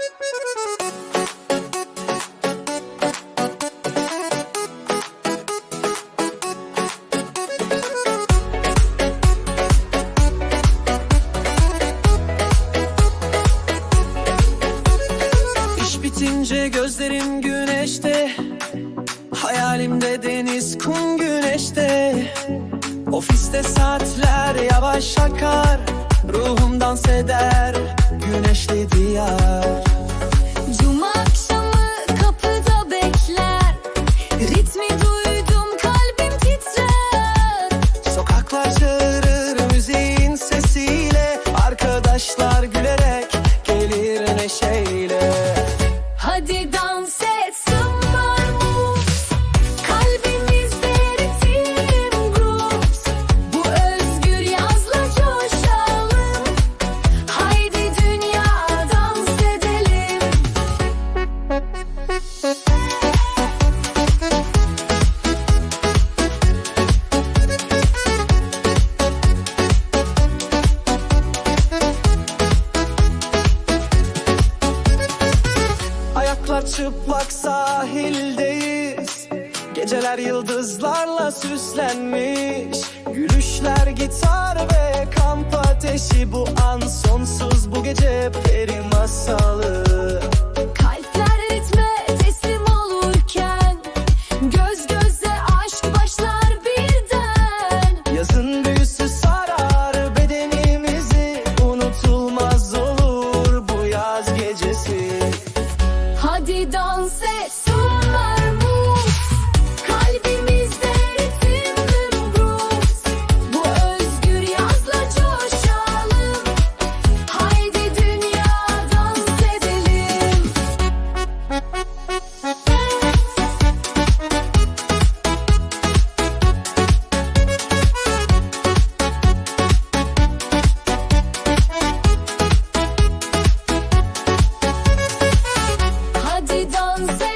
İş bitince gözlerim güneşte Hayalimde deniz kum güneşte. Ofiste saatler yavaş akar Ruhum dans güneşli diyar молодеть. Çıplak sahildeyiz. Geceler yıldızlarla süslenmiş. Gülüşler gitar ve kamp ateşi. Bu an sonsuz bu gece peri masalı. Kalpler ritme teslim olurken Göz göz dans cette I'm saying.